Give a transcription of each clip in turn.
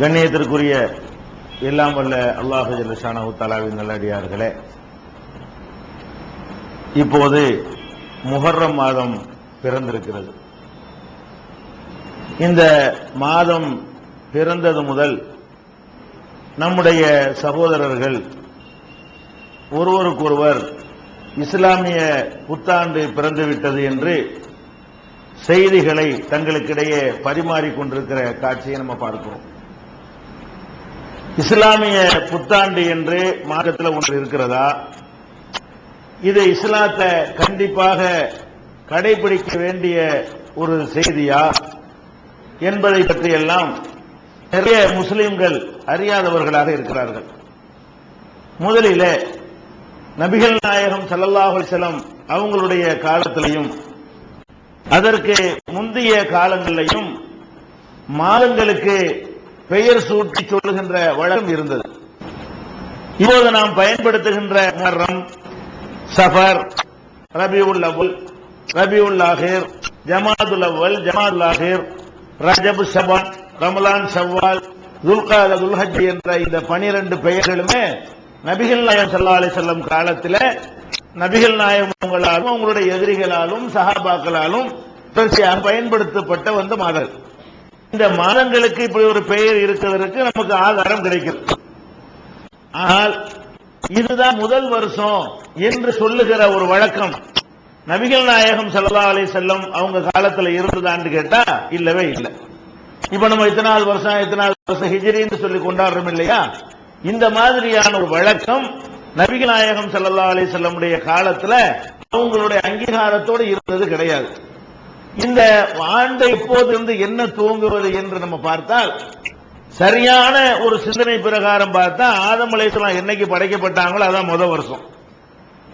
கண்ணியத்திற்குரிய எல்லாம் வல்ல அல்லாஹு ஜல்லஷானஹு நல்லடியார்களே. இப்போது முஹர்ரம் மாதம் பிறந்திருக்கிறது. இந்த மாதம் பிறந்தது முதல் நம்முடைய சகோதரர்கள் ஒருவருக்கொருவர் இஸ்லாமிய புத்தாண்டு பிறந்துவிட்டது என்று செய்திகளை தங்களுக்கிடையே பரிமாறிக்கொண்டிருக்கிற காட்சியை நம்ம பார்க்கிறோம். இஸ்லாமிய புத்தாண்டு என்று மார்க்கத்தில் ஒன்று இருக்கிறதா? இது இஸ்லாத்தை கண்டிப்பாக கடைபிடிக்க வேண்டிய ஒரு செய்தியா? என்பதை பற்றியெல்லாம் நிறைய முஸ்லிம்கள் அறியாதவர்களாக இருக்கிறார்கள். முதலிலே நபிகள் நாயகம் ஸல்லல்லாஹு செலம் அவங்களுடைய காலத்திலையும் அதற்கு முந்தைய காலங்களிலையும் மாதங்களுக்கு பெயர் சூட்டி சொல்லுகின்ற வழக்கம் இருந்தது. இப்போது நாம் பயன்படுத்துகின்ற முஹர்ரம் சஃபர் ரபியுல் அவுல் ரபியுல் ஆஹிர் ஜமாதுல் அவ்வல் ஜமாதுல் ஆஹிர் ரஜப் சபான் ரமலான் சவால் துல்காத துல்ஹஜ் என்ற இந்த பனிரெண்டு பெயர்களுமே நபிகள் நாயம் சல்லா அலி செல்லம் காலத்தில் நபிகள் நாயகம் உங்களாலும் அவங்களுடைய எதிரிகளாலும் சஹாபாக்களாலும் தொடர்ச்சியாக பயன்படுத்தப்பட்ட வந்த மாதர் இந்த மாதங்களுக்கு இப்படி ஒரு பெயர் இருக்கிறதுக்கு நமக்கு ஆதாரம் கிடைக்கிறது ஆனால் இதுதான் முதல் வருஷம் என்று சொல்லுகிற ஒரு வழக்கம். நபிகள் நாயகம் ஸல்லல்லாஹு அலைஹி செல்லம் அவங்க காலத்துல இருந்ததான்னு கேட்டா இல்லவே இல்லை. இப்ப நம்ம இத்தனாவது வருஷம் இத்தனாவது வருஷம் ஹிஜிரின்னு சொல்லி கொண்டாடுறோம் இல்லையா? இந்த மாதிரியான ஒரு வழக்கம் நபிகள் நாயகம் ஸல்லல்லாஹு அலைஹி செல்லமுடைய காலத்துல அவங்களுடைய அங்கீகாரத்தோடு இருந்தது கிடையாது. இந்த ஆண்டு எப்போதிருந்து என்ன துவங்குவது என்று நம்ம பார்த்தால் சரியான ஒரு சிந்தனை பிரகாரம் பார்த்தா ஆதமலேசலாம் என்னைக்கு படைக்கப்பட்டாங்களோ அதான் முதல் வருஷம்.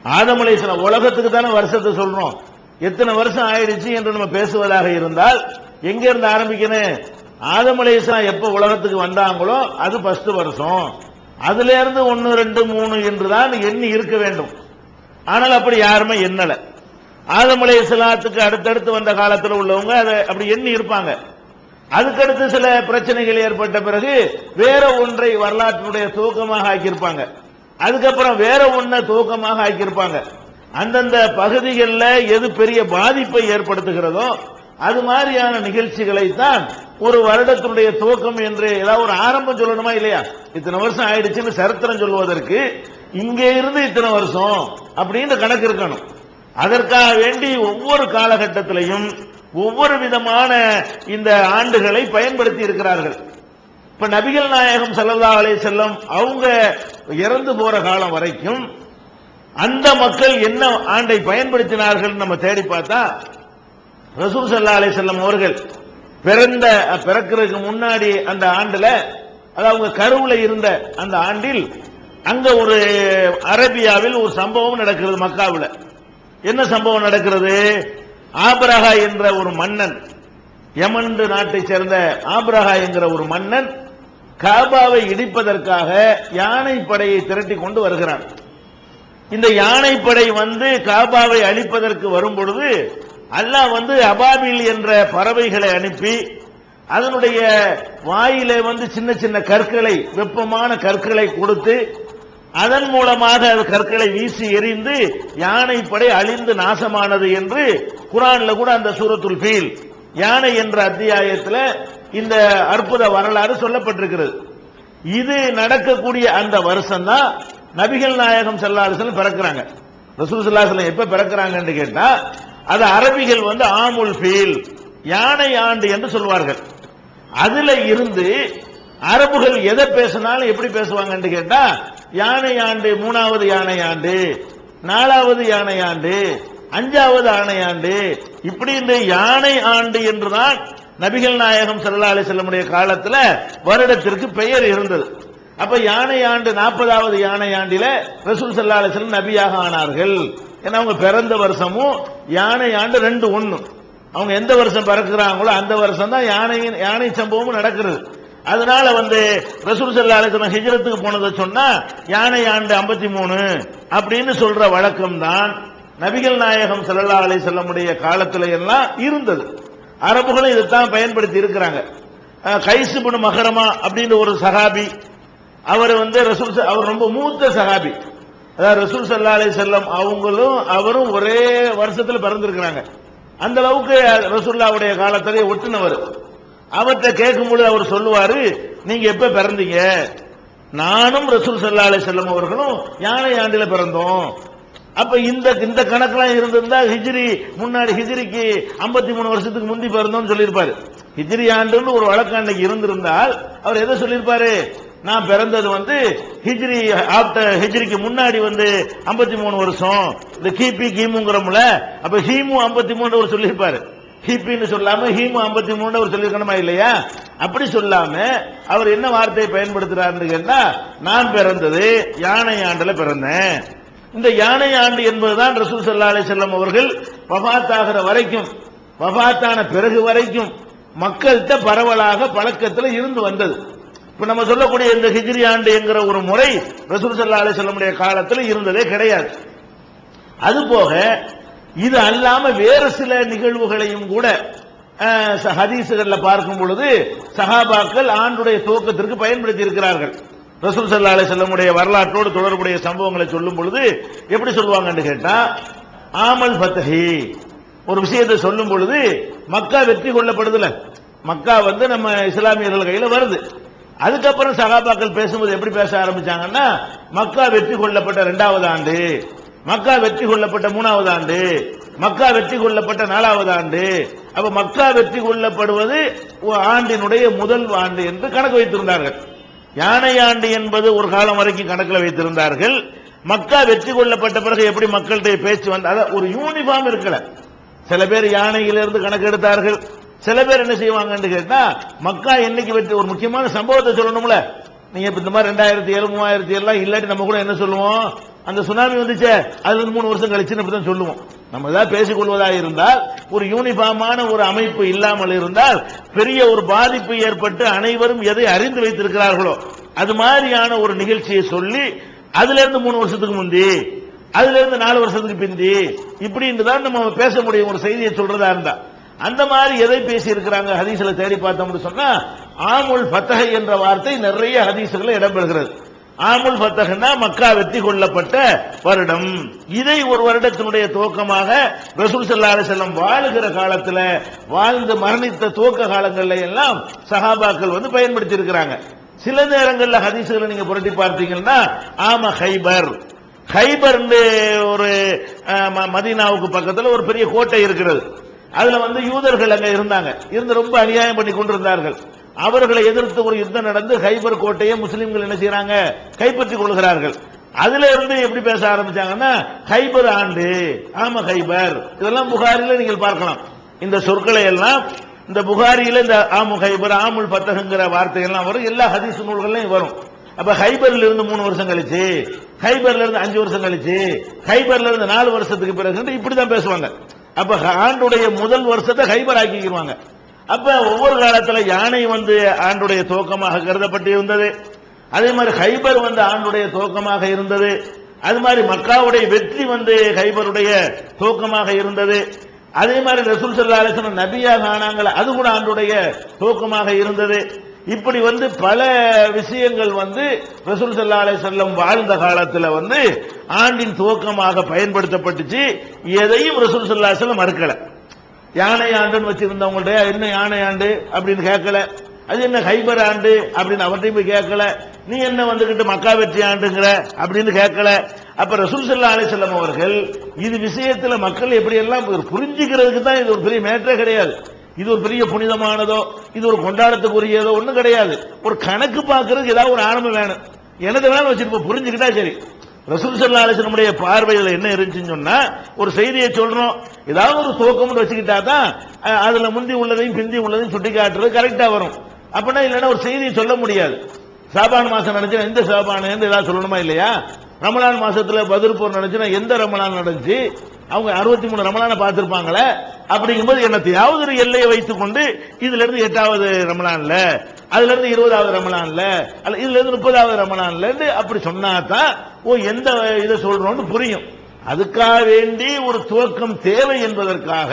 ஆதம் உலகத்துக்கு தானே வருஷத்தை சொல்றோம். எத்தனை வருஷம் ஆயிடுச்சு என்று நம்ம பேசுவதாக இருந்தால் எங்க இருந்து ஆரம்பிக்கணும் ஆதமலேசலாம் எப்ப உலகத்துக்கு வந்தாங்களோ அது பஸ்ட் வருஷம். அதுல இருந்து ஒன்னு ரெண்டு மூணு என்றுதான் எண்ணி இருக்க வேண்டும். ஆனால் அப்படி யாருமே எண்ணலை. ஆதமலை அலைஹிஸ்ஸலாத்துக்கு அடுத்தடுத்து வந்த காலத்தில் உள்ளவங்க அதை அப்படி எண்ணி இருப்பாங்க. அதுக்கடுத்து சில பிரச்சனைகள் ஏற்பட்ட பிறகு வேற ஒன்றை வரலாற்றினுடைய துவக்கமாக ஆக்கியிருப்பாங்க. அதுக்கப்புறம் வேற ஒன்றை துவக்கமாக ஆக்கியிருப்பாங்க. அந்தந்த பகுதிகளில் எது பெரிய பாதிப்பை ஏற்படுத்துகிறதோ அது மாதிரியான நிகழ்ச்சிகளை தான் ஒரு வருடத்தினுடைய துவக்கம் என்று ஏதாவது ஒரு ஆரம்பம் சொல்லணுமா இல்லையா? இத்தனை வருஷம் ஆயிடுச்சுன்னு சரித்திரம் சொல்வதற்கு இங்கே இருந்து இத்தனை வருஷம் அப்படின்னு கணக்கு இருக்கணும். அதற்காக வேண்டி ஒவ்வொரு காலகட்டத்திலையும் ஒவ்வொரு விதமான இந்த ஆண்டுகளை பயன்படுத்தி இருக்கிறார்கள். இப்ப நபிகள் நாயகம் செல்லதா அலே செல்லம் அவங்க இறந்து போற காலம் வரைக்கும் அந்த மக்கள் என்ன ஆண்டை பயன்படுத்தினார்கள் நம்ம தேடி பார்த்தா ரசூல் சல்லா அலே செல்லம் அவர்கள் பிறந்த பிறக்கிறதுக்கு முன்னாடி அந்த ஆண்டுல அதாவது அவங்க கருவுல இருந்த அந்த ஆண்டில் அங்க ஒரு அரேபியாவில் ஒரு சம்பவம் நடக்கிறது மக்காவில். என்ன சம்பவம் நடக்கிறது? ஆபிரஹா என்ற ஒரு மன்னன் யமன் நாட்டைச் சேர்ந்த ஆபிரஹா என்கிற ஒரு மன்னன் காபாவை இடிப்பதற்காக யானை படையை திரட்டி கொண்டு வருகிறான். இந்த யானைப்படை வந்து காபாவை அழிப்பதற்கு வரும் பொழுது அல்லாஹ் வந்து அபாபில் என்ற பறவைகளை அனுப்பி அதனுடைய வாயிலே வந்து சின்ன சின்ன கற்களை வெப்பமான கற்களை கொடுத்து அதன் மூலமாக அது கற்களை வீசி எறிந்து யானைப்படை அழிந்து நாசமானது என்று குரான்ல கூட அந்த சூரத்துல் ஃபீல். யானை என்ற அத்தியாயத்தில் இந்த அற்புத வரலாறு சொல்லப்பட்டிருக்கிறது. இது நடக்கக்கூடிய அந்த வருஷம் தான் நபிகள் நாயகம் செல்லாசலம் பிறக்கிறாங்க. ரசூல் செல்லாசலம் எப்ப பிறக்கிறாங்கன்னு கேட்டா அது அரபிகள் வந்து ஆமுல் ஃபீல் யானை ஆண்டு என்று சொல்வார்கள். அதுல இருந்து அரபுகள் எதை பேசினாலும் எப்படி பேசுவாங்கன்னு கேட்டா யானை ஆண்டு மூணாவது யானை ஆண்டு நாலாவது யானை ஆண்டு அஞ்சாவது ஆணை ஆண்டு இப்படி இந்த யானை ஆண்டு என்றுதான் நபிகள் நாயகம் ஸல்லல்லாஹு அலைஹி வஸல்லமுடைய காலத்துல வருடத்திற்கு பெயர் இருந்தது. அப்ப யானை ஆண்டு நாற்பதாவது யானை ஆண்டில ரசூல் செல்லாலை அலைஹி நபியாக ஆனார்கள். ஏன்னா அவங்க பிறந்த வருஷமும் யானை ஆண்டு ரெண்டு ஒண்ணு. அவங்க எந்த வருஷம் பிறக்கிறாங்களோ அந்த வருஷம் தான் யானை யானை சம்பவமும் நடக்கிறது. அதனால வந்து ரசூல் ஸல்லல்லாஹு அலைஹி வஸல்லம் போனதை சொன்னா யானை ஆண்டு 53 அப்படின்னு சொல்ற வழக்கம் தான் நபிகள் நாயகம் செல்லல்லா அலை செல்லமுடைய காலத்துல எல்லாம் இருந்தது. அரபுகளும் இதைத்தான் பயன்படுத்தி இருக்கிறாங்க. கைசு கைஸ் மகரமா அப்படின்ற ஒரு சகாபி அவர் வந்து ரசூல் அவர் ரொம்ப மூத்த சகாபி அதாவது ரசூல் சல்லா அலி செல்லம் அவங்களும் அவரும் ஒரே வருஷத்தில் பிறந்திருக்கிறாங்க. அந்த அளவுக்கு ரசூல்லாவுடைய காலத்திலே ஒட்டுனவர். அவர்கிட்ட கேட்கும்போது அவர் சொல்லுவாரு நீங்க எப்ப பிறந்தீங்க? நானும் ரசூல் சல்லா அலைஹி செல்லம் அவர்களும் யானை ஆண்டில பிறந்தோம். அப்ப இந்த இந்த கணக்கெல்லாம் இருந்திருந்தா ஹிஜ்ரி முன்னாடி ஹிஜ்ரிக்கு 53 மூணு வருஷத்துக்கு முந்தி பிறந்தோம்னு சொல்லியிருப்பாரு. ஹிஜ்ரி ஆண்டுன்னு ஒரு வழக்காண்டைக்கு அன்னைக்கு இருந்திருந்தால் அவர் எதை சொல்லியிருப்பாரு? நான் பிறந்தது வந்து ஹிஜ்ரி ஆப்டர் ஹிஜ்ரிக்கு முன்னாடி வந்து 53 மூணு வருஷம். இந்த கிபி கிமுங்கிறோம்ல அப்ப ஹீமு 53 மூணு அவர் சொல்லியிருப்பாரு. ஹிப்பின்னு சொல்லாம ஹீமு 53 மூணு அவர் சொல்லியிருக்கணுமா இல்லையா? அப்படி சொல்லாம அவர் என்ன வார்த்தையை பயன்படுத்துறாருன்னு கேட்டா நான் பிறந்தது யானை ஆண்டுல பிறந்தேன். இந்த யானை ஆண்டு என்பதுதான் ரசூல் ஸல்லல்லாஹு அலைஹி வஸல்லம் அவர்கள் வஃபாத்தாகிற வரைக்கும் வஃபாத்தான பிறகு வரைக்கும் மக்கள்கிட்ட பரவலாக பழக்கத்தில் இருந்து வந்தது. இப்ப நம்ம சொல்லக்கூடிய இந்த ஹிஜ்ரி ஆண்டு என்கிற ஒரு முறை ரசூல் ஸல்லல்லாஹு அலைஹி வஸல்லமுடைய காலத்தில் இருந்ததே கிடையாது. அதுபோக இது அல்லாம வேறு சில நிகழ்வுகளையும் கூட ச- ஹதீசுகள்ல பார்க்கும் பொழுது சஹாபாக்கள் ஆண்டுடைய துவக்கத்திற்கு பயன்படுத்தி இருக்கிறார்கள். ரசூல் சல்லா அலி செல்லமுடைய வரலாற்றோடு தொடர்புடைய சம்பவங்களை சொல்லும் பொழுது எப்படி சொல்லுவாங்கன்னு கேட்டா ஆமல் ஃபத்ஹி ஒரு விஷயத்தை சொல்லும் பொழுது மக்கா வெற்றி கொள்ளப்படுதுல. மக்கா வந்து நம்ம இஸ்லாமியர்கள் கையில வருது. அதுக்கப்புறம் சகாபாக்கள் பேசும்போது எப்படி பேச ஆரம்பிச்சாங்கன்னா மக்கா வெற்றி கொள்ளப்பட்ட இரண்டாவது ஆண்டு. மக்கா வெற்றி கொள்ளப்பட்ட மூணாவது ஆண்டு மக்கா வெற்றி கொள்ளப்பட்ட நாலாவது ஆண்டு. அப்ப மக்கா வெற்றி கொள்ளப்படுவது ஆண்டினுடைய முதல் ஆண்டு என்று கணக்கு வைத்திருந்தார்கள். யானை ஆண்டு என்பது ஒரு காலம் வரைக்கும் கணக்கில் வைத்திருந்தார்கள். மக்கா வெற்றி கொள்ளப்பட்ட பிறகு எப்படி மக்கள்கிட்ட பேச்சு வந்த ஒரு யூனிஃபார்ம் இருக்கல. சில பேர் யானையிலிருந்து கணக்கு எடுத்தார்கள். சில பேர் என்ன செய்வாங்கன்னு கேட்டா மக்கா என்னைக்கு வெற்றி ஒரு முக்கியமான சம்பவத்தை சொல்லணும்ல. நீங்க இப்ப இந்த மாதிரி ரெண்டாயிரத்தி ஏழு மூவாயிரத்தி எல்லாம் இல்லாட்டி நம்ம கூட என்ன சொல்லுவோம்? அந்த சுனாமி வந்துச்சே அதுல இருந்து மூணு வருஷம் கழிச்சு அப்படி தான் சொல்லுவோம். நம்ம ஏதாவது பேசிக்கொள்வதாக இருந்தால் ஒரு யூனிஃபார்மான ஒரு அமைப்பு இல்லாமல் இருந்தால் பெரிய ஒரு பாதிப்பு ஏற்பட்டு அனைவரும் எதை அறிந்து வைத்திருக்கிறார்களோ அது மாதிரியான ஒரு நிகழ்ச்சியை சொல்லி அதுல இருந்து மூணு வருஷத்துக்கு முந்தி அதுல இருந்து நாலு வருஷத்துக்கு பிந்தி இப்படின்னு தான் நம்ம பேச முடியும் ஒரு செய்தியை சொல்றதா இருந்தா. அந்த மாதிரி எதை பேசி இருக்கிறாங்க ஹதீஸ்ல தேடி பார்த்தோம்னு சொன்னா ஆமுல் பத்தகை என்ற வார்த்தை நிறைய ஹதீஸ்ல இடம்பெறுகிறது. ஆமுல் பத்தகன்னா மக்கா வெற்றி கொள்ளப்பட்ட வருடம். இதை ஒரு வருடத்தினுடைய துவக்கமாக ரசூல் ஸல்லல்லாஹு செல்லம் வாழுகிற காலத்தில் வாழ்ந்து மரணித்த துவக்க காலங்களில் எல்லாம் சஹாபாக்கள் வந்து பயன்படுத்தி இருக்கிறாங்க சில நேரங்களில் ஹதீசுகளை நீங்க புரட்டி பார்த்தீங்கன்னா ஆம ஹைபர். ஹைபர்னு ஒரு ம- மதீனாவுக்கு பக்கத்தில் ஒரு பெரிய கோட்டை இருக்கிறது. அதுல வந்து யூதர்கள் அங்க இருந்தாங்க. இருந்து ரொம்ப அநியாயம் பண்ணி கொண்டிருந்தார்கள். அவர்களை எதிர்த்து ஒரு யுத்தம் நடந்து ஹைபர் கோட்டையை முஸ்லிம்கள் என்ன செய்யறாங்க? கைப்பற்றிக் கொள்கிறார்கள். அதுல இருந்து எப்படி பேச ஆரம்பிச்சாங்கன்னா ஹைபர் ஆண்டு. ஆமா ஹைபர். இதெல்லாம் புகாரில நீங்கள் பார்க்கலாம். இந்த சொற்களை எல்லாம் இந்த புகாரியில இந்த ஆமு ஹைபர் ஆமுல் பத்தகங்கிற வார்த்தைகள்லாம் வரும். எல்லா ஹதீஸ் நூல்கள்லையும் வரும். அப்ப ஹைபர்ல இருந்து மூணு வருஷம் கழிச்சு ஹைபர்ல இருந்து அஞ்சு வருஷம் கழிச்சு ஹைபர்ல இருந்து நாலு வருஷத்துக்கு பிறகு இப்படிதான் பேசுவாங்க. அப்ப ஆண்டுடைய முதல் வருஷத்தை ஹைபர் ஆக்கிக்குவாங்க அப்ப ஒவ்வொரு காலத்துல யானை வந்து ஆண்டுடைய துவக்கமாக கருதப்பட்டு இருந்தது அதே மாதிரி ஹைபர் வந்து ஆண்டுடைய துவக்கமாக இருந்தது. அது மாதிரி மக்காவுடைய வெற்றி வந்து ஹைபருடைய துவக்கமாக இருந்தது. அதே மாதிரி ரசூல் சல்லா அலிஸ்லாம் நபியாக ஆனாங்கள் அது கூட ஆண்டுடைய துவக்கமாக இருந்தது. இப்படி வந்து பல விஷயங்கள் வந்து ரசூல் சல்லா செல்லம் வாழ்ந்த காலத்துல வந்து ஆண்டின் துவக்கமாக பயன்படுத்தப்பட்டுச்சு. எதையும் ரசூல் சல்லா செல்லம் மறுக்கலை. யானை ஆண்டுன்னு வச்சிருந்தவங்கள்ட்ட என்ன யானை ஆண்டு? அப்படின்னு கேட்கல. அது என்ன ஹைபர் ஆண்டு? அப்படின்னு அவர்கிட்ட போய் கேட்கல. நீ என்ன வந்துகிட்டு மக்கா வெற்றி ஆண்டுங்கிற? அப்படின்னு கேட்கல. அப்ப ரசூல் சல்லா அலிசல்லம் அவர்கள் இது விஷயத்துல மக்கள் எப்படி எல்லாம் புரிஞ்சுக்கிறதுக்கு தான் இது ஒரு பெரிய மேட்டரே கிடையாது. இது ஒரு பெரிய புனிதமானதோ இது ஒரு கொண்டாடத்துக்குரியதோ ஒன்றும் கிடையாது. ஒரு கணக்கு பார்க்கறதுக்கு ஏதாவது ஒரு ஆரம்பம் வேணும். எனது வேணும் வச்சிருப்போம் புரிஞ்சுக்கிட்டா சரி. ரசூல் சல்லா அலிஸ்லமுடைய பார்வையில் என்ன இருந்துச்சுன்னு சொன்னா ஒரு செய்தியை சொல்றோம். ஏதாவது ஒரு துவக்கம்னு வச்சுக்கிட்டா தான் அதுல முந்தி உள்ளதையும் பிந்தி உள்ளதையும் சுட்டி காட்டுறது கரெக்டா வரும். அப்படின்னா இல்லைன்னா ஒரு செய்தியை சொல்ல முடியாது. சாபான் மாசம் நினைச்சா எந்த சாபான் ஏதாவது சொல்லணுமா இல்லையா? ரமலான் மாசத்துல பதில் போர் நினைச்சுன்னா எந்த ரமலான் நடந்துச்சு? அவங்க அறுபத்தி மூணு ரமலான பார்த்திருப்பாங்களே. அப்படிங்கும்போது என்னத்தையாவது ஒரு எல்லையை வைத்துக் கொண்டு இதுல இருந்து எட்டாவது ரமலான்ல அதுல இருந்து இருபதாவது ரமலான்ல அல்ல இதுல இருந்து முப்பதாவது ரமலான்ல இருந்து அப்படி சொன்னாதான் ஓ எந்த இதை சொல்றோம்னு புரியும். அதுக்காக வேண்டி ஒரு துவக்கம் தேவை என்பதற்காக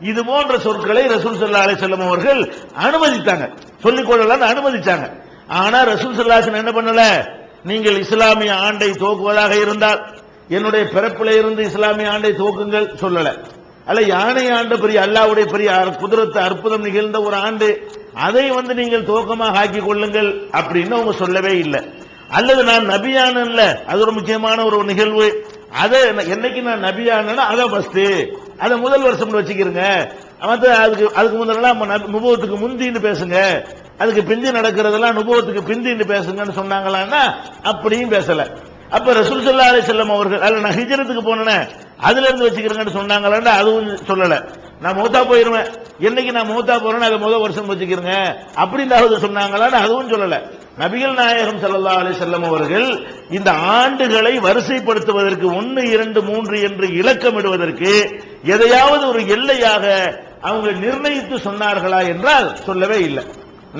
இது போன்ற சொற்களை ரசூல் சல்லா அலிசல்லம் அவர்கள் அனுமதித்தாங்க. சொல்லிக் கொள்ளலாம் அனுமதிச்சாங்க. ஆனா ரசூல் சல்லாசன் என்ன பண்ணல? நீங்கள் இஸ்லாமிய ஆண்டை துவக்குவதாக இருந்தால் என்னுடைய பிறப்பில இருந்து இஸ்லாமிய ஆண்டை துவக்குங்கள் சொல்லல. அல்ல யானை ஆண்டு பெரிய அல்லாவுடைய பெரிய குதிரத்து அற்புதம் நிகழ்ந்த ஒரு ஆண்டு அதை வந்து நீங்கள் துவக்கமாக ஆக்கி கொள்ளுங்கள் அப்படின்னு அவங்க சொல்லவே இல்லை. அல்லது நான் நபியானன்ல அது ஒரு முக்கியமான ஒரு நிகழ்வு. அதை என்னைக்கு நான் நபியானேன்னா அதான் ஃபஸ்ட்டு அதை முதல் வருஷம் வச்சுக்கிறங்க. மற்ற அதுக்கு அதுக்கு முதல்லாம் நுபவத்துக்கு முந்தின்னு பேசுங்க. அதுக்கு பிந்தி நடக்கிறதெல்லாம் நுபவத்துக்கு பிந்தின்னு பேசுங்கன்னு சொன்னாங்களான்னா அப்படியும் பேசல. அப்ப ரசூல் ஸல்லல்லாஹு அலைஹி செல்லம் அவர்கள் அல்ல நான் ஹிஜரத்துக்கு போனேன் அதுல இருந்து வச்சுக்கிறேங்கன்னு சொன்னாங்களான்னு அதுவும் சொல்லலை. நான் மூத்தா போயிருவேன். என்னைக்கு நான் மூத்தா போறேன்னு அதை முதல் வருஷம் வச்சுக்கிறேங்க. அப்படின்னு சொன்னாங்களான்னு அதுவும் சொல்லல. நபிகள் நாயகம் ஸல்லல்லாஹு அலி செல்லம் அவர்கள் இந்த ஆண்டுகளை வரிசைப்படுத்துவதற்கு ஒன்னு இரண்டு மூன்று என்று இலக்கமிடுவதற்கு எதையாவது ஒரு எல்லையாக அவங்க நிர்ணயித்து சொன்னார்களா என்றால் சொல்லவே இல்லை.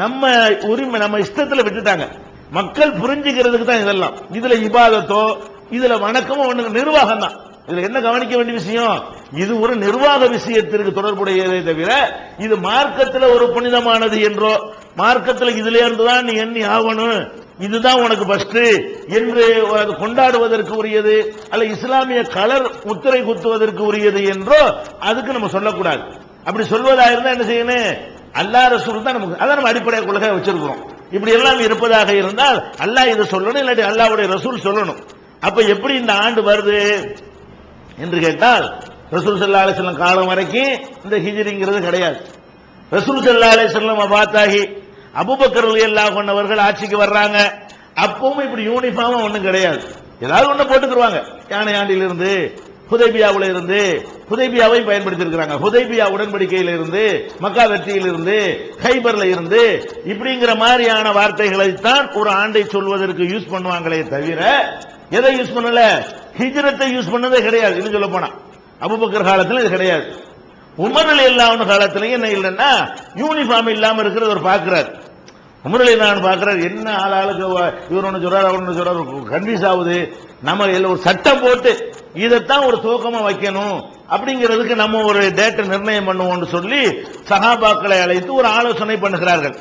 நம்ம உரிமை நம்ம இஷ்டத்துல விட்டுட்டாங்க. மக்கள் புரிஞ்சுக்கிறதுக்கு தான் இதெல்லாம். இதுல இபாதத்தோ இதுல வணக்கமோ ஒண்ணு நிர்வாகம் தான் இதுல என்ன கவனிக்க வேண்டிய விஷயம்? இது ஒரு நிர்வாக விஷயத்திற்கு தொடர்புடையதே தவிர இது மார்க்கத்துல ஒரு புனிதமானது என்றோ மார்க்கத்துல இதுல இருந்துதான் நீ எண்ணி ஆகணும். இதுதான் உனக்கு பஸ்ட் என்று அது கொண்டாடுவதற்கு உரியது அல்ல இஸ்லாமிய கலர் முத்திரை குத்துவதற்கு உரியது என்றோ அதுக்கு நம்ம சொல்லக்கூடாது. அப்படி சொல்வதா இருந்தா என்ன செய்யணும்? அல்லாஹ் ரசூல் தான் நமக்கு அதான் நம்ம அடிப்படை கொள்கை வச்சிருக்கிறோம். இப்படி எல்லாம் இருப்பதாக இருந்தால் அல்லாஹ் இதை சொல்லணும் இல்லாட்டி அல்லாவுடைய ரசூல் சொல்லணும். அப்ப எப்படி இந்த ஆண்டு வருது? என்று கேட்டால் ரசூல் ஸல்லல்லாஹு அலைஹி காலம் வரைக்கும் இந்த ஹிஜிரிங்கிறது கிடையாது. ரசூல் ஸல்லல்லாஹு அலைஹி வஸல்லம் அபுபக்கர் எல்லா கொண்டவர்கள் ஆட்சிக்கு வர்றாங்க. அப்பவும் இப்படி யூனிஃபார்மா ஒன்றும் கிடையாது. ஏதாவது ஒண்ணு போட்டுக்குருவாங்க. யானை ஆண்டிலிருந்து ஹுதைபியாவுல இருந்து ஹுதைபியாவை பயன்படுத்திருக்கிறாங்க ஹுதைபியா உடன்படிக்கையில இருந்து மக்கா வெற்றியில் இருந்து ஹைபர்ல இருந்து இப்படிங்கிற மாதிரியான வார்த்தைகளை தான் ஒரு ஆண்டை சொல்வதற்கு யூஸ் பண்ணுவாங்களே தவிர எதை யூஸ் பண்ணல? ஹிஜ்ரத்தை யூஸ் பண்ணதே கிடையாது. இன்னும் சொல்ல போனா. அபுபக்கர் காலத்துல இது கிடையாது. உமர் அலி அல்லாஹ் என்ன இல்லைன்னா யூனிஃபார்ம் இல்லாம இருக்கிறத அவர் பார்க்கிறார். உமர் அலி நான் பார்க்கிறார் என்ன ஆள் ஆளுக்கு இவர் ஒன்று சொல்றாரு அவர் ஒன்று சொல்றாரு கன்ஃபியூஸ் ஆகுது. நம்ம இல்லை ஒரு சட்டம் போட்டு இதைத்தான் ஒரு துவக்கமா வைக்கணும். அப்படிங்கிறதுக்கு நம்ம ஒரு டேட்டை நிர்ணயம் பண்ணுவோம்னு சொல்லி சகாபாக்களை அழைத்து ஒரு ஆலோசனை பண்ணுகிறார்கள்.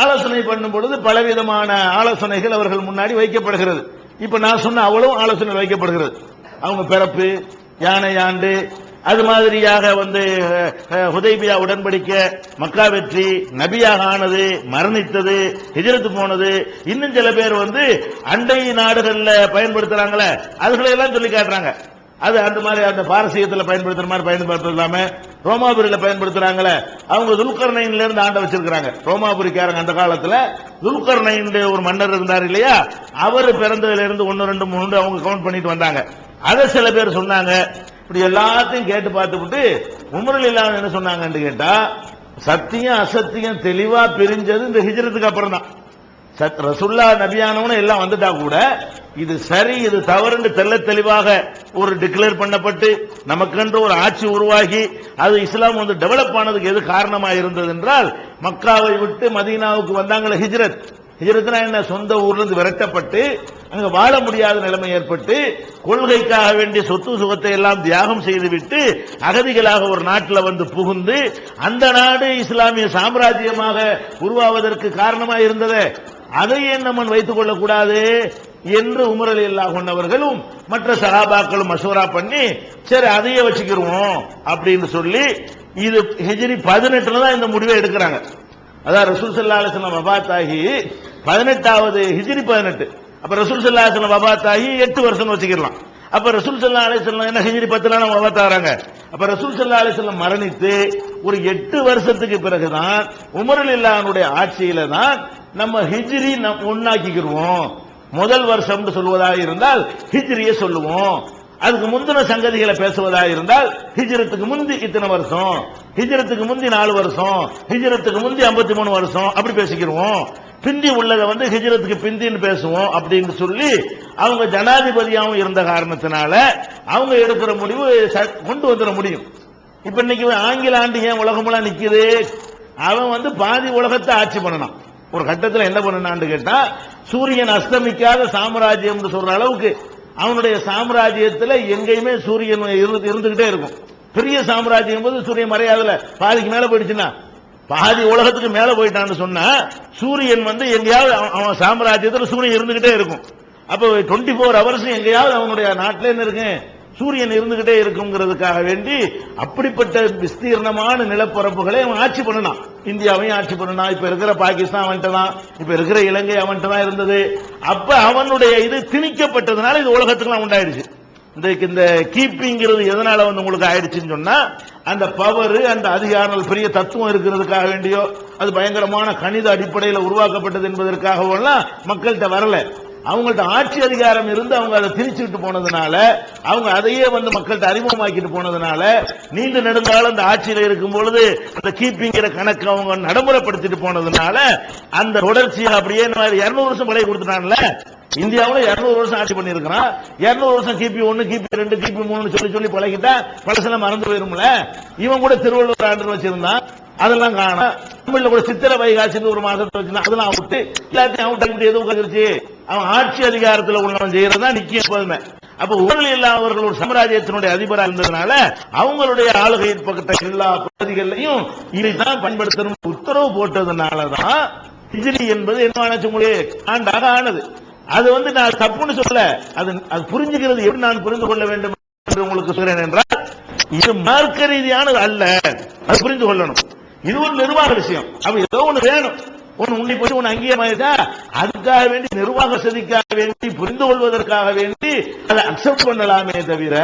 ஆலோசனை பண்ணும் பொழுது பலவிதமான ஆலோசனைகள் அவர்கள் முன்னாடி வைக்கப்படுகிறது. இப்ப நான் சொன்ன அவ்வளவு ஆலோசனை வைக்கப்படுகிறது. அவங்க பிறப்பு யானை ஆண்டு அது மாதிரியாக வந்து அஹ், உடன்படிக்க ஹுதைபியா உடன்படிக்கை மக்கா வெற்றி நபியாக ஆனது மரணித்தது எதிர்த்து போனது இன்னும் சில பேர் வந்து அண்டை நாடுகள்ல பயன்படுத்துறாங்களே அதுகளை எல்லாம் சொல்லி காட்டுறாங்க. அது அந்த மாதிரி அந்த பாரசீகத்தில் பயன்படுத்துற மாதிரி பயன்படுத்துறது இல்லாம ரோமாபுரியில பயன்படுத்துறாங்களே அவங்க துல்கர்ணைன்ல இருந்து ஆண்ட வச்சிருக்காங்க ரோமாபுரிக்காரங்க அந்த காலத்துல துல்கர்ணையினுடைய ஒரு மன்னர் இருந்தார் இல்லையா? அவர் பிறந்ததுல இருந்து ஒன்னு ரெண்டு மூணு அவங்க கவுண்ட் பண்ணிட்டு வந்தாங்க. அதை சில பேர் சொன்னாங்க. இப்படி எல்லாத்தையும் கேட்டு பார்த்துவிட்டு உமரில் இல்லாமல் என்ன சொன்னாங்கன்னு கேட்டா சத்தியம் அசத்தியம் தெளிவா பிரிஞ்சது இந்த ஹிஜ்ரத்துக்கு அப்புறம் தான் ரசுல்லா நபியானவனு எல்லாம் வந்துட்டா கூட இது சரி இது தவறுன்னு தெள்ள தெளிவாக ஒரு டிக்ளேர் பண்ணப்பட்டு நமக்கென்று ஒரு ஆட்சி உருவாகி அது இஸ்லாம் வந்து டெவலப் ஆனதுக்கு எது காரணமாக இருந்தது என்றால் மக்காவை விட்டு மதீனாவுக்கு வந்தாங்களே ஹிஜ்ரத். ஹிஜ்ரத்னா என்ன? சொந்த ஊர்ல இருந்து விரட்டப்பட்டு அங்க வாழ முடியாத நிலைமை ஏற்பட்டு கொள்கைக்காக வேண்டிய சொத்து சுகத்தை எல்லாம் தியாகம் செய்துவிட்டு அகதிகளாக ஒரு நாட்டில் வந்து புகுந்து அந்த நாடு இஸ்லாமிய சாம்ராஜ்யமாக உருவாவதற்கு காரணமாக இருந்ததே. அதை ஏன் நம்ம வைத்துக் கொள்ளக்கூடாது என்று உமர் அலி கொண்டவர்களும் மற்ற சகாபாக்களும் மசோரா பண்ணி சரி அதையே வச்சுக்கிருவோம் அப்படின்னு சொல்லி இது ஹெஜ்ரி பதினெட்டுல தான் இந்த முடிவை எடுக்கிறாங்க. அதான் ரசூல் சல்லா அலிஸ்லாம் வபாத் ஆகி பதினெட்டாவது ஹிஜ்ரி பதினெட்டு. அப்ப ரசூல் சல்லா அலிஸ்லாம் வபாத் ஆகி எட்டு வருஷம் வச்சுக்கலாம் அப்ப ரசூல் சல்லா அலிஸ்லாம் என்ன ஹிஜ்ரி பத்துல நம்ம வபாத் ஆகிறாங்க அப்ப ரசூல் சல்லா அலிஸ்லாம் மரணித்து ஒரு எட்டு வருஷத்துக்கு பிறகுதான் உமரல் இல்லானுடைய ஆட்சியில தான் நம்ம ஹிஜ்ரி நம் முதல் வருஷம் சொல்வதாக இருந்தால் ஹிஜ்ரியை சொல்லுவோம். அதுக்கு முந்தின சங்கதிகளை பேசுவதாக இருந்தால் ஹிஜ்ரத்துக்கு முந்தி இத்தனை வருஷம் ஹிஜ்ரத்துக்கு முந்தி நாலு வருஷம் ஹிஜ்ரத்துக்கு முந்தி 53 மூணு வருஷம் அப்படி பேசிக்கிருவோம். பிந்தி உள்ளதை வந்து ஹிஜ்ரத்துக்கு பிந்தின்னு பேசுவோம் அப்படின்னு சொல்லி அவங்க ஜனாதிபதியாகவும் இருந்த காரணத்தினால அவங்க எடுக்கிற முடிவு ச- கொண்டு வந்துட முடியும். இப்ப இன்னைக்கு ஆங்கில ஆண்டு ஏன் உலகமெல்லாம் நிக்குது? அவன் வந்து பாதி உலகத்தை ஆட்சி பண்ணனான் ஒரு கட்டத்தில் என்ன பண்ணான்னு கேட்டா சூரியன் அஸ்தமிக்காத சாம்ராஜ்யம் சொல்ற அளவுக்கு அவனுடைய சாம்ராஜ்யத்தில் எங்கேயுமே சூரியன் இருந்து- இருந்துகிட்டே இருக்கும். பெரிய சாம்ராஜ்யம் போது சூரியன் மறையாதுல. பாதிக்கு மேல போயிடுச்சுன்னா பாதி உலகத்துக்கு மேல போயிட்டான்னு சொன்னா சூரியன் வந்து எங்கேயாவது அவன் அவன் சூரியன் இருந்துகிட்டே இருக்கும். அப்போ டுவெண்ட்டி ஃபோர் ஹவர்ஸ் எங்கேயாவது அவனுடைய நாட்டில் என்ன இருக்கு சூரியன் இருந்துகிட்டே இருக்குங்கிறதுக்காக வேண்டி அப்படிப்பட்ட விஸ்தீர்ணமான நிலப்பரப்புகளை அவன் ஆட்சி பண்ணினான். இந்தியாவையும் ஆட்சி பண்ணினான். இப்ப இருக்கிற பாகிஸ்தான் அவன்கிட்ட தான் இப்ப இருக்கிற இலங்கை அவன்கிட்ட தான் இருந்தது. அப்ப அவனுடைய இது திணிக்கப்பட்டதுனால இது உலகத்துக்குலாம் உண்டாயிடுச்சு. இந்த இந்த கீப்பிங்கிறது எதனால வந்து உங்களுக்கு ஆயிடுச்சுன்னு சொன்னா அந்த பவர் அந்த அதிகாரம் பெரிய தத்துவம் இருக்கிறதுக்காக வேண்டியோ அது பயங்கரமான கணித அடிப்படையில் உருவாக்கப்பட்டது என்பதற்காகவோ எல்லாம் மக்கள்கிட்ட வரல. அவங்கள்ட்ட ஆட்சி அதிகாரம் இருந்து அவங்க அதை திரிச்சுட்டு போனதுனால அவங்க அதையே வந்து மக்கள்கிட்ட அறிமுகமாக்கிட்டு போனதுனால நீண்ட நெடுங்காலம் அந்த ஆட்சியில் இருக்கும் பொழுது அந்த கீப்பிங்கிற கணக்கு அவங்க நடைமுறைப்படுத்திட்டு போனதுனால அந்த தொடர்ச்சியை அப்படியே இருநூறு வருஷம் பழைய கொடுத்துட்டான்ல இந்தியாவில் இரநூறு வருஷம் ஆட்சி பண்ணிருக்கிறான் 200 வருஷம் கிபி ஒன்று கிபி ரெண்டு கிபி மூணு சொல்லி சொல்லி பழகிட்டா பழசெல்லாம் மறந்து போயிரும்ல. இவன் கூட திருவள்ளுவர் ஆண்டு வச்சிருந்தான். அதெல்லாம் காணும். தமிழ்ல கூட சித்திர வைகாசின்னு ஒரு மாசத்தை வச்சிருந்தான் அதெல்லாம் அவுட்டு எல்லாத்தையும் அவுட் ஆகிட்டு எதுவும் உட்காந்துருச்சு அவன் ஆட்சி அதிகாரத்தில் உள்ளவன் செய்யறதா நிச்சயம் எப்போதுமே. அப்ப ஊழல் இல்லாதவர்கள் ஒரு சாம்ராஜ்யத்தினுடைய அதிபரா இருந்ததுனால அவங்களுடைய ஆளுகை பக்கத்த எல்லா பகுதிகளையும் இதைதான் பயன்படுத்தணும். உத்தரவு போட்டதுனாலதான் ஹிஜ்ரி என்பது என்ன ஆனது உங்களுக்கு ஆண்டாக ஆனது. அது வந்து நான் தப்புன்னு சொல்ல அது அது புரிஞ்சுக்கிறது எப்படி நான் புரிந்து கொள்ள வேண்டும் என்று உங்களுக்கு சொல்றேன் என்றால் இது மார்க்க ரீதியானது அல்ல. அது புரிந்து கொள்ளணும். இது ஒரு நிர்வாக விஷயம். அப்ப ஏதோ ஒண்ணு வேணும். உன் உண்டி போய் ஒன்னு அங்கீகமாயிட்டா அதுக்காக வேண்டி நிர்வாக சதிக்காக வேண்டி புரிந்து கொள்வதற்காக வேண்டி அதை அக்செப்ட் பண்ணலாமே தவிர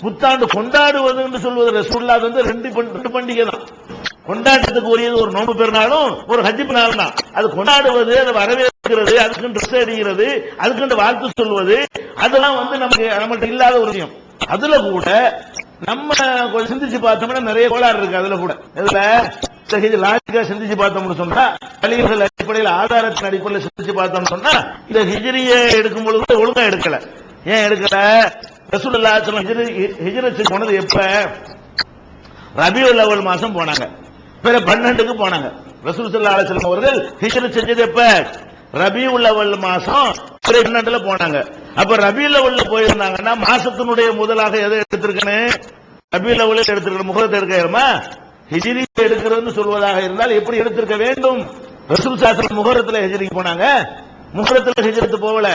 புத்தாண்டு கொண்டாடுவது என்று சொல்வது ரசூல்லா வந்து ரெண்டு ரெண்டு பண்டிகை தான். கொண்டாட்டத்துக்கு உரியது ஒரு நோம்பு பெருநாளும் ஒரு ஹஜ்ஜி பெருநாள் தான். அது கொண்டாடுவது அதை வரவேற்கிறது அதுக்கு ட்ரெஸ் அடிக்கிறது அதுக்கு வாழ்த்து சொல்வது அதெல்லாம் வந்து நமக்கு நம்மகிட்ட இல்லாத ஒரு விஷயம். அதுல கூட நம்ம சிந்திச்சு பார்த்தோம்னா நிறைய கோளாறு இருக்கு அதுல கூட. இதுல இத்தகைய லாஜிக்கா சிந்திச்சு பார்த்தோம்னு சொன்னா கலிகள் அடிப்படையில் ஆதாரத்தின் அடிப்படையில் சிந்திச்சு பார்த்தோம்னு சொன்னா இந்த ஹிஜிரிய எடுக்கும் பொழுது ஒழுங்கா எடுக்கல. ஏன் எடுக்கல? ரசூலுல்லாஹி அலைஹி போனது எப்ப? ரபியுல் அவல் மாசம் போனாங்க. பிற பன்னெண்டுக்கு போனாங்க. ரசூல் ஸல்லல்லாஹு அலைஹி அவர்கள் ஹிஜ்ரத் செஞ்சது எப்ப? ரபியுல் அவல் மாசம் பிற பன்னெண்டுல போனாங்க. அப்ப ரபியுல் அவல்ல போயிருந்தாங்கன்னா மாசத்தினுடைய முதலாக எதை எடுத்திருக்கணும்? ரபியுல் அவல் எடுத்திருக்கணும் முகத்தை எடுக்கணுமா ஹிஜிரி எடுக்கிறதுன்னு சொல்வதாக இருந்தால் எப்படி எடுத்திருக்க வேண்டும்? ரசூல் சாஸ்திரம் முகரத்தில் ஹிஜ்ரிக்கு போனாங்க. முகரத்தில் ஹிஜ்ரத்து போகல.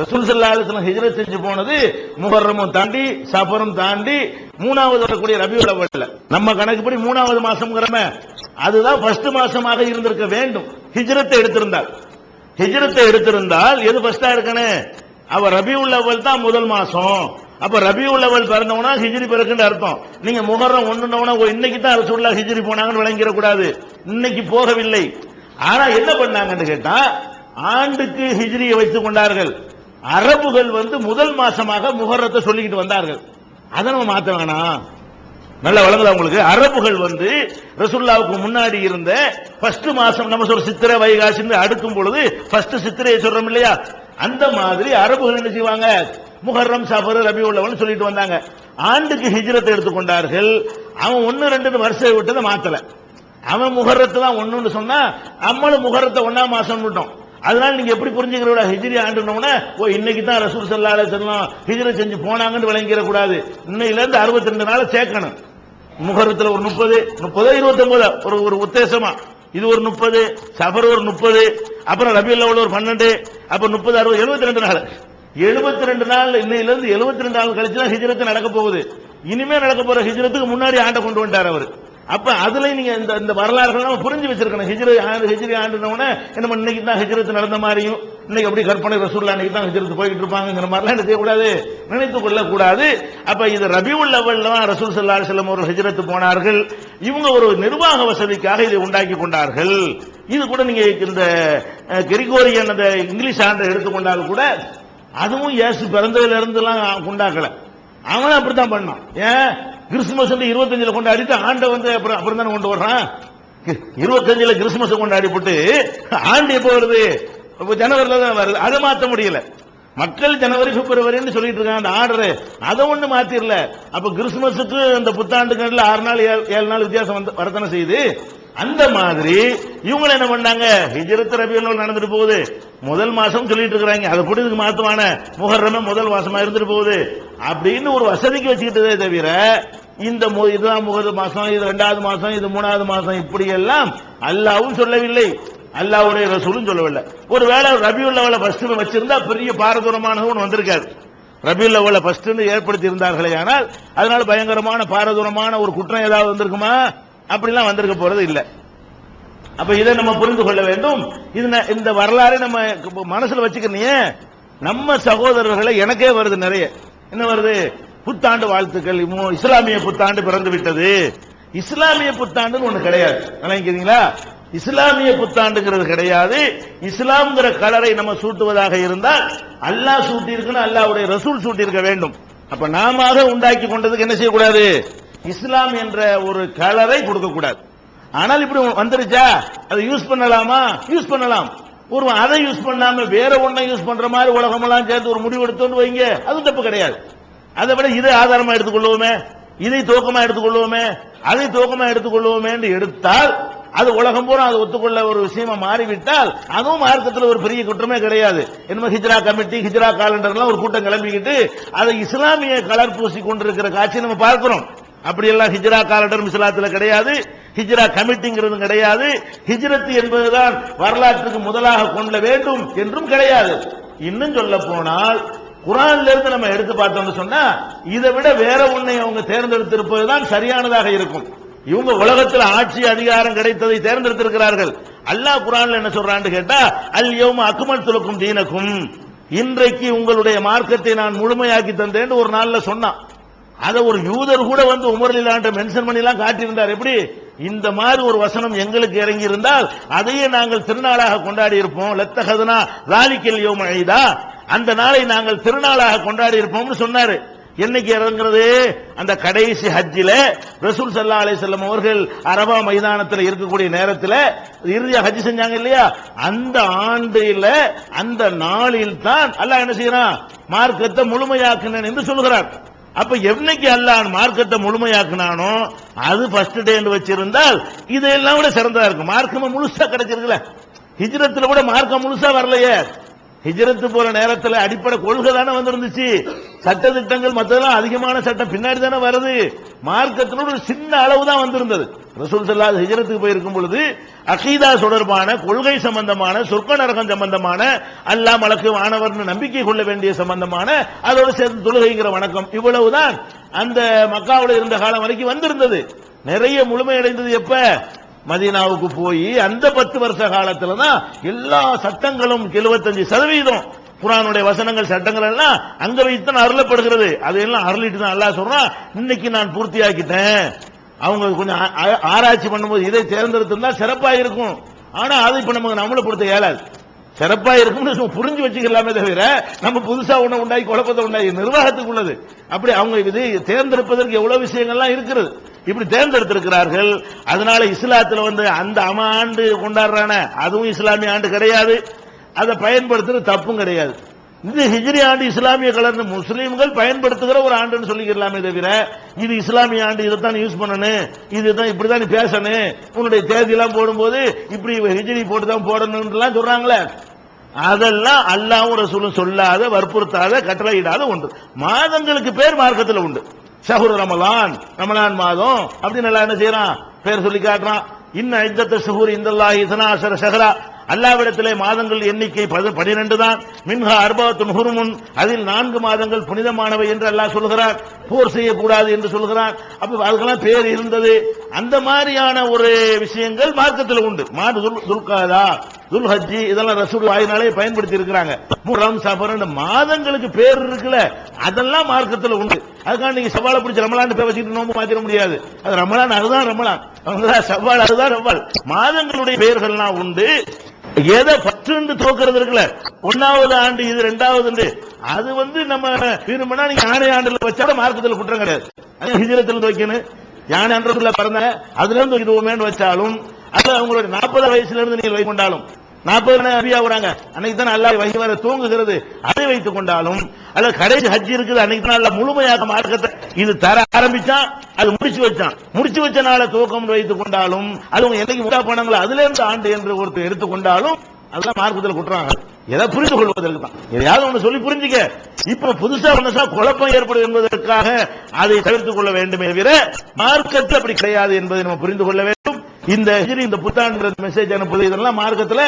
ரசூல் ஸல்லல்லாஹு அலைஹி செஞ்சு போனது முகர்ரமும் தாண்டி சஃபரும் தாண்டி மூணாவது வரக்கூடிய ரபியுல் அவ்வல்ல நம்ம கணக்குப்படி மூணாவது மாசம்ங்கிறமே. அதுதான் ஃபர்ஸ்ட் மாசமாக இருந்திருக்க வேண்டும். ஹிஜரத்தை எடுத்திருந்தால். ஹிஜரத்தை எடுத்திருந்தால் எது ஃபர்ஸ்டா இருக்கணும்? அவ ரபியுல் அவ்வல் தான் முதல் மாசம். அப்ப ரபி உள்ளவள் பிறந்தவனா ஹிஜ்ரி பிறக்குன்னு அர்த்தம். நீங்க முகரம் ஒண்ணுனவனா இன்னைக்கு தான் ரசூல்லா ஹிஜ்ரி போனாங்கன்னு விளங்கிட கூடாது இன்னைக்கு போகவில்லை. ஆனா என்ன பண்ணாங்கன்னு கேட்டா ஆண்டுக்கு ஹிஜ்ரியை வைத்துக் கொண்டார்கள். அரபுகள் வந்து முதல் மாசமாக முகரத்தை சொல்லிக்கிட்டு வந்தார்கள். அதை நம்ம மாத்த வேணாம் நல்ல வழங்குதா உங்களுக்கு? அரபுகள் வந்து ரசுல்லாவுக்கு முன்னாடி இருந்த ஃபர்ஸ்ட் மாசம் நம்ம சொல்ற சித்திரை வைகாசின்னு அடுக்கும் பொழுது ஃபர்ஸ்ட் சித்திரையை சொல்றோம் இல்லையா? அந்த மாதிரி அரபுகள் என்ன செய்வாங்க? முஹர்ரம் சஃபர் ரபி உள்ளவன் சொல்லிட்டு வந்தாங்க. ஆண்டுக்கு ஹிஜ்ரத்தை எடுத்துக்கொண்டார்கள். அவன் ஒன்னு ரெண்டு வருஷம் விட்டதை மாத்தல. அவன் முகரத்தை தான் ஒண்ணுன்னு சொன்னா நம்மளும் முகரத்தை ஒன்னாம் மாசம் விட்டோம். அதனால நீங்க எப்படி புரிஞ்சுக்கிறோட ஹிஜ்ரி ஆண்டுனோம்னா ஓ இன்னைக்கு தான் ரசூல் சல்லா அலைஹி ஹிஜ்ரி செஞ்சு போனாங்கன்னு விளங்கிட கூடாது இன்னையில இருந்து அறுபத்தி ரெண்டு நாள் சேர்க்கணும். முகரத்துல ஒரு முப்பது முப்பதோ இருபத்தி ஒன்பது ஒரு ஒரு உத்தேசமா. இது ஒரு முப்பது சஃபர் ஒரு முப்பது அப்புறம் ரபியுல் அவ்வளவு ஒரு பன்னெண்டு அப்ப முப்பது அறுபது எழுபத்தி ரெண்டு நாள். எழுபத்தி ரெண்டு நாள் இன்னையில இருந்து எழுபத்தி ரெண்டு நாள் கழிச்சு தான் ஹிஜ்ரத்து நடக்க போகுது. இனிமே நடக்க போற ஹிஜ்ரத்துக்கு முன்னாடி ஆண்டை கொண்டு வந்துட்டார் அவர். அப்ப அதுல நீங்க இந்த இந்த வரலாறுகள் நம்ம புரிஞ்சு வச்சிருக்கணும். ஹிஜ்ரி ஆண்டு ஹிஜ்ரி ஆண்டுனவுடனே நம்ம இன்னைக்கு தான் ஹிஜ்ரத் நடந்த மாதிரியும் இன்னைக்கு அப்படி கற்பனை ரசூல்லா இன்னைக்கு தான் ஹிஜ்ரத் போய்கிட்டு இருப்பாங்கிற மாதிரிலாம் என்ன செய்யக்கூடாது? நினைத்துக் கொள்ளக்கூடாது. அப்ப இது ரபியுல் லெவல்ல தான் ரசூல் சல்லா செல்லம் வஸல்லம் அவர்கள் போனார்கள். இவங்க ஒரு நிர்வாக வசதிக்காக இதை உண்டாக்கி கொண்டார்கள். இது கூட நீங்க இந்த அஹ், கிரிகோரியன் அந்த இங்கிலீஷ் ஆண்டை எடுத்துக்கொண்டாலும் கூட அதுவும் இயேசு பிறந்ததுல இருந்துலாம் கொண்டாக்கல. அவனும் அப்படித்தான் பண்ணான். ஏன்? கிறிஸ்துமஸ் வந்து இருபத்தஞ்சுல கொண்டாடிட்டு ஆண்டை வந்து அப்புறம் அப்புறம் தானே கொண்டு வர்றான்? இருபத்தஞ்சுல கிறிஸ்துமஸ் கொண்டாடி போட்டு ஆண்டு எப்போ வருது? ஜனவரில தான் வருது. அதை மாத்த முடியல. மக்கள் ஜனவரி பிப்ரவரின்னு சொல்லிட்டு இருக்காங்க. அந்த ஆர்டர் அதை ஒண்ணு மாத்திரல. அப்ப கிறிஸ்துமஸுக்கு அந்த புத்தாண்டுகள்ல ஆறு நாள் ஏழு ஏழு நாள் வித்தியாசம் வந்து வரத்தானே செய்யுது? அந்த மாதிரி இவங்க என்ன பண்ணாங்க? ஹிஜரத் ரபியல் நடந்துட்டு போகுது. முதல் மாசம் சொல்லிட்டு இருக்கிறாங்க. அதை கூட இதுக்கு மாத்தமான முகர்றமே முதல் மாசமா இருந்துட்டு போகுது. அப்படின்னு ஒரு வசதிக்கு வச்சுக்கிட்டதே தவிர இந்த மு- இதுதான் முகது மாசம் இது ரெண்டாவது மாசம் இது மூணாவது மாசம் இப்படி எல்லாம் அல்லாவும் சொல்லவில்லை. அல்லாவுடைய ரசூலும் சொல்லவில்லை. ஒருவேளை ரபியுல் லெவல ஃபர்ஸ்ட் வச்சிருந்தா பெரிய பாரதூரமானது ஒன்று வந்திருக்காரு. ரபியுல் லெவல ஃபர்ஸ்ட் ஏற்படுத்தி இருந்தார்களே ஆனால் அதனால பயங்கரமான பாரதூரமான ஒரு குற்றம் ஏதாவது வந்திருக்குமா? அப்படிலாம் வந்திருக்க போறது இல்லை. அப்ப இதை நம்ம புரிந்து கொள்ள வேண்டும். இது இந்த வரலாறை நம்ம மனசுல வச்சுக்கிறீங்க நம்ம சகோதரர்களை எனக்கே வருது நிறைய. என்ன வருது? புத்தாண்டு வாழ்த்துக்கள். இஸ்லாமிய புத்தாண்டு பிறந்து விட்டது. இஸ்லாமிய புத்தாண்டுன்னு ஒண்ணு கிடையாது. நினைக்கிறீங்களா இஸ்லாமிய புத்தாண்டுங்கிறது கிடையாது. இஸ்லாம்ங்கிற கலரை நம்ம சூட்டுவதாக இருந்தால் அல்லாஹ் சூட்டியிருக்குன்னு அல்லாவுடைய ரசூல் சூட்டியிருக்க வேண்டும். அப்ப நாம உண்டாக்கி கொண்டதுக்கு என்ன செய்யக்கூடாது? இஸ்லாம் என்ற ஒரு கலரை கொடுக்க கூடாது. ஆனால் இப்படி வந்துருச்சா? அதை யூஸ் பண்ணலாமா? யூஸ் பண்ணலாம். ஒரு அதை யூஸ் பண்ணாம வேற ஒன்றை யூஸ் பண்ற மாதிரி உலகமெல்லாம் சேர்த்து ஒரு முடிவு எடுத்தோன்னு வைங்க. அது தப்பு கிடையாது. அதை விட இதை ஆதாரமா எடுத்துக்கொள்வோமே இதை தோக்கமா எடுத்துக்கொள்வோமே அதை தோக்கமா எடுத்துக்கொள்வோமே என்று எடுத்தால் அது உலகம் பூரா அது ஒத்துக்கொள்ள ஒரு விஷயமா மாறிவிட்டால் அதுவும் மார்க்கத்தில் ஒரு பெரிய குற்றமே கிடையாது. என்ன ஹிஜ்ரா கமிட்டி ஹிஜ்ரா காலண்டர்லாம் ஒரு கூட்டம் கிளம்பிக்கிட்டு அதை இஸ்லாமிய கலர் பூசி கொண்டிருக்கிற காட்சி நம்ம பார்க்கிறோம். அப்படியெல்லாம் ஹிஜ்ரா காலண்டர் இஸ்லாத்தில் கிடையாது. ஹிஜ்ரா கமிட்டிங்கிறது கிடையாது. ஹிஜ்ரத் என்பதுதான் வரலாற்றுக்கு முதலாக கொள்ள வேண்டும் என்றும் கிடையாது. இன்னும் சொல்ல போனால் குரான்ல இருந்து நம்ம எடுத்து பார்த்தோம்னு சொன்னா இதை விட வேற ஒன்னை அவங்க தேர்ந்தெடுத்திருப்பதுதான் சரியானதாக இருக்கும். இவங்க உலகத்தில் ஆட்சி அதிகாரம் கிடைத்ததை தேர்ந்தெடுத்திருக்கிறார்கள். அல்லாஹ் குரான்ல என்ன சொல்றான்னு கேட்டா அல் யோம அக்குமல் துலக்கும் தீனக்கும். இன்றைக்கு உங்களுடைய மார்க்கத்தை நான் முழுமையாக்கி தந்தேன்னு ஒரு நாள்ல சொன்னான். அதை ஒரு யூதர் கூட வந்து உமர்லாண்ட மென்ஷன் பண்ணிலாம் காட்டியிருந்தார். எப்படி? இந்த மாதிரி ஒரு வசனம் எங்களுக்கு இறங்கி இருந்தால் அதையே நாங்கள் திருநாளாக கொண்டாடி இருப்போம் லத்தகதனா லாலிக்கல் யோம் ஐதா அந்த நாளை நாங்கள் திருநாளாக கொண்டாடி இருப்போம்னு சொன்னாரு. என்னைக்கு இறங்குறது அந்த கடைசி ஹஜ்ஜில ரசூல் சல்லா அலிசல்லம் அவர்கள் அரபா மைதானத்தில் இருக்கக்கூடிய நேரத்தில் இறுதியா ஹஜ் செஞ்சாங்க இல்லையா? அந்த ஆண்டில அந்த நாளில் தான் அல்லாஹ் என்ன செய்யறான்? மார்க்கத்தை முழுமையாக்குனேன் என்று சொல்கிறார் அப்ப என்னைக்கு அல்லாஹ் மார்க்கத்தை முழுமையாக்குனானோ அது ஃபர்ஸ்ட் டே வச்சிருந்தால் இதெல்லாம் விட சிறந்ததா இருக்கும். மார்க்கமா முழுசா கிடைச்சிருக்குல்ல. ஹிஜ்ரத்தில் கூட மார்க்கம் முழுசா வரலையே. ஹிஜ்ரத்து போற நேரத்தில் அடிப்படை கொள்கை தானே வந்திருந்துச்சு. சட்ட திட்டங்கள் மத்ததெல்லாம் அதிகமான சட்டம் பின்னாடி தானே வருது. மார்க்கத்தினோட ஒரு சின்ன அளவு தான் வந்திருந்தது. ரசூல் சல்லா ஹிஜ்ரத்துக்கு போயிருக்கும் பொழுது அகீதா தொடர்பான கொள்கை சம்பந்தமான சொர்க்க நரகம் சம்பந்தமான அல்லாஹ் மலக்கு வானவர்னு நம்பிக்கை கொள்ள வேண்டிய சம்பந்தமான அதோடு சேர்ந்து தொழுகைங்கிற வணக்கம் இவ்வளவுதான். அந்த மக்காவில் இருந்த காலம் வரைக்கும் வந்திருந்தது. நிறைய முழுமையடைந்தது எப்ப? மதீனாவுக்கு போய் அந்த பத்து வருஷ காலத்துல தான் எல்லா சட்டங்களும் 75% சதவீதம் குரானுடைய வசனங்கள் சட்டங்கள் எல்லாம் அங்க வைத்து அருளப்படுகிறது. அதையெல்லாம் அருளிட்டு தான் அல்லா சொல்றான் இன்னைக்கு நான் பூர்த்தியாக்கிட்டேன். அவங்க கொஞ்சம் ஆ- ஆ- ஆராய்ச்சி பண்ணும்போது இதை தேர்ந்தெடுத்திருந்தா சிறப்பா இருக்கும் ஆனா அது இப்ப நமக்கு பொறுத்த இயலாது. சிறப்பா இருக்கும்னு புரிஞ்சு வச்சுக்கலாமே தவிர நம்ம புதுசா ஒண்ணு உண்டாகி குழப்பத்தை உண்டாக்கி நிர்வாகத்துக்கு உள்ளது. அப்படி அவங்க இது தேர்ந்தெடுப்பதற்கு எவ்வளவு விஷயங்கள்லாம் இருக்கிறது. இப்படி தேர்ந்தெடுத்திருக்கிறார்கள். அதனால இஸ்லாத்துல வந்து அந்த அம ஆண்டு கொண்டாடுறான. அதுவும் இஸ்லாமிய ஆண்டு கிடையாது. அதை பயன்படுத்துறது தப்பும் கிடையாது. இது ஹிஜ்ரி ஆண்டு இஸ்லாமிய கலர்ந்து முஸ்லீம்கள் பயன்படுத்துகிற ஒரு ஆண்டுன்னு சொல்லிக்கலாமே தவிர இது இஸ்லாமிய ஆண்டு இதைத்தான் யூஸ் பண்ணணும் இதுதான் இப்படிதான் நீ பேசணும் உன்னுடைய தேதியெல்லாம் போடும்போது இப்படி ஹிஜ்ரி போட்டு தான் போடணும்லாம் சொல்றாங்களே. அதெல்லாம் அல்லாவும் ரசூலும் சொல்லாத வற்புறுத்தாத கட்டளையிடாத ஒன்று. மாதங்களுக்கு பேர் மார்க்கத்தில் உண்டு. ஷஹுர் ரமலான் ரமலான் மாதம் அப்படின்னு எல்லாம் என்ன செய்யறான்? பேர் சொல்லி காட்டுறான். இன்ன ஐந்தத்த ஷஹூர் இந்தல்லாஹி இத்தனாசர ஷஹரா அல்லாவிடத்திலே மாதங்கள் எண்ணிக்கை பனிரெண்டு தான். மின்ஹா அர்பாத்துன் ஹுருமுன். அதில் நான்கு மாதங்கள் புனிதமானவை என்று அல்லாஹ் சொல்கிறார். போர் செய்யக்கூடாது என்று சொல்கிறார். அப்ப அதுக்கெல்லாம் பேர் இருந்தது. அந்த மாதிரியான ஒரு விஷயங்கள் மார்க்கத்தில் உண்டு. மாடு துல்காதா துல்ஹஜி இதெல்லாம் ரசூல் வாயினாலே பயன்படுத்தி இருக்கிறாங்க முரம் சஃபர் மாதங்களுக்கு பேர் இருக்குல்ல அதெல்லாம் மார்க்கத்தில் உண்டு. அதுக்காக நீங்க சவாலை பிடிச்சி ரமலான் பேர் வச்சுட்டு நோம்பு மாத்திர முடியாது. அது ரமலான் அதுதான் ரமலான். சவால் அதுதான் ரவால் மாதங்களுடைய பெயர்கள்லாம் உண்டு. எதை பற்றுண்டு தோக்கிறது இருக்குல்ல? ஒன்னாவது ஆண்டு இது ரெண்டாவது அது வந்து நம்ம விரும்பினா நீங்க யானை ஆண்டுல வச்சாலும் மார்க்கத்தில் குற்றம் கிடையாது. அது ஹிஜரத்தில் யானை அன்றதுல பிறந்த அதுல இருந்து வைக்குவோமேன்னு வச்சாலும் அது அவங்களுடைய நாற்பது வயசுல இருந்து நீங்கள் வைக்கொண்டாலும் நாற்பது நபியா வராங்க அன்னைக்கு தான் அல்லாஹ் வகி வர தூங்குகிறது. அதை வைத்துக் கொண்டாலும் அல்ல கடைசி ஹஜ் இருக்குது அன்னைக்கு தான் அல்ல முழுமையாக மார்க்கத்தை இது தர ஆரம்பிச்சான் அது முடிச்சு வச்சான். முடிச்சு வச்ச தூக்கம் துவக்கம் வைத்துக் கொண்டாலும் அது உங்க என்னைக்கு முட்டா பண்ணாங்களோ அதுல இருந்து ஆண்டு என்று ஒருத்தர் எடுத்துக்கொண்டாலும் அதெல்லாம் மார்க்கத்தில் குட்டுறாங்க எதை புரிந்து கொள்வதற்கு தான். எதையாவது ஒண்ணு சொல்லி புரிஞ்சுக்க. இப்ப புதுசா ஒண்ணா குழப்பம் ஏற்படும் என்பதற்காக அதை தவிர்த்துக் கொள்ள வேண்டுமே தவிர மார்க்கத்தில் அப்படி கிடையாது என்பதை நம்ம புரிந்து கொள்ள வேண்டும். இந்த இந்த புத்தாண்டு மெசேஜ் அனுப்புது இதெல்லாம் மார்க்கத்துல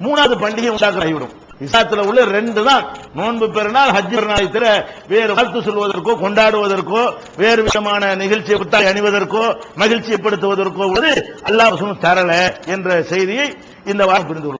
மூணாவது பண்டிகை உண்டாக்க ஆகிவிடும் இஸ்லாத்துல உள்ள ரெண்டு தான். நோன்பு பெருநாள் ஹஜ் பெருநாளை தவிர வேறு வாழ்த்து சொல்வதற்கோ கொண்டாடுவதற்கோ வேறு விதமான நிகழ்ச்சியை புத்தாய் அணிவதற்கோ மகிழ்ச்சியப்படுத்துவதற்கோ ஒரு அல்லாஹ் தரல என்ற செய்தியை இந்த வாரம் புரிந்து